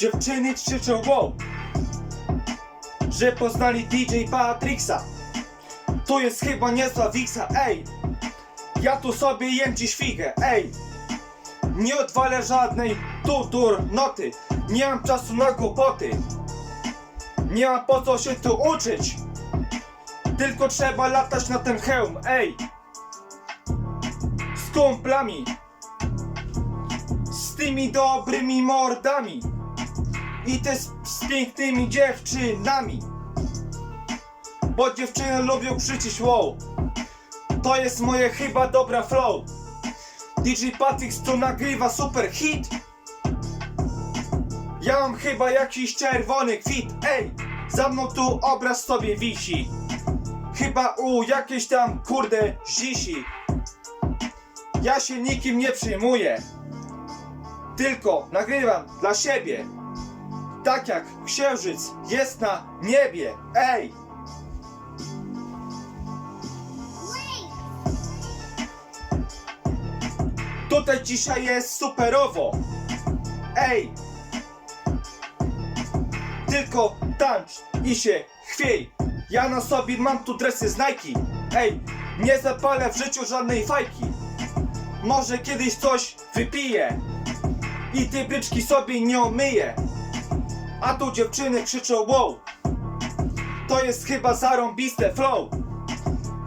Dziewczyny krzyczą wow, że poznali DJ Patrixa. To jest chyba niezła wiksa, ej. Ja tu sobie jem dziś figę, ej. Nie odwalę żadnej tutur noty. Nie mam czasu na głupoty. Nie ma po co się tu uczyć. Tylko trzeba latać na ten hełm, ej. Z kumplami. Z tymi dobrymi mordami. I też z pięknymi dziewczynami. Bo dziewczyny lubią krzyczeć wow. To jest moje chyba dobra flow. DJ Patix tu nagrywa super hit. Ja mam chyba jakiś czerwony kwit. Ej, za mną tu obraz sobie wisi. Chyba u jakiejś tam kurde zisi. Ja się nikim nie przyjmuję. Tylko nagrywam dla siebie. Tak jak księżyc jest na niebie. Ej! Tutaj dzisiaj jest superowo. Ej! Tylko tańcz i się chwiej. Ja na sobie mam tu dresy z Nike. Ej, nie zapalę w życiu żadnej fajki. Może kiedyś coś wypiję i ty byczki sobie nie omyję. A tu dziewczyny krzyczą wow. To jest chyba zarąbiste flow.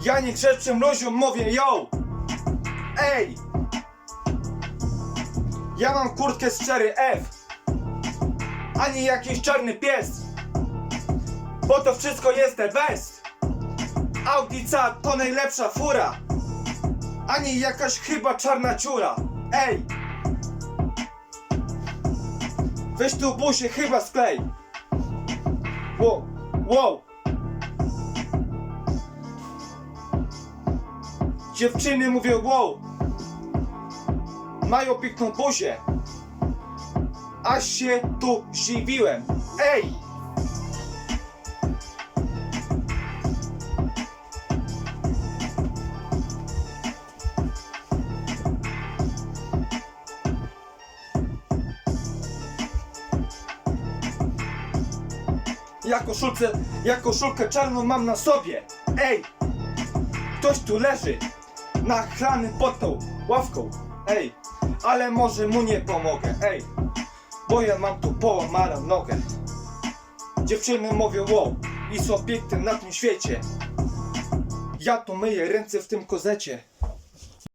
Ja nie grzecznym ludziom mówię yo. Ej! Ja mam kurtkę z 4F A nie jakiś czarny pies Bo to wszystko jest the best Audica to najlepsza fura A nie jakaś chyba czarna ciura Ej Weź tu buzię chyba sklej Wow, wow Dziewczyny mówią wow mają piękną buzię. Aż się tu zdziwiłem. Ej! Ja koszulkę, ja koszulkę czarną mam na sobie. Ej! Ktoś tu leży, nachlany pod tą ławką. Ej, ale może mu nie pomogę, ej, bo ja mam tu połamaną nogę. Dziewczyny mówią wow i są piękne na tym świecie. Ja tu myję ręce w tym kozecie.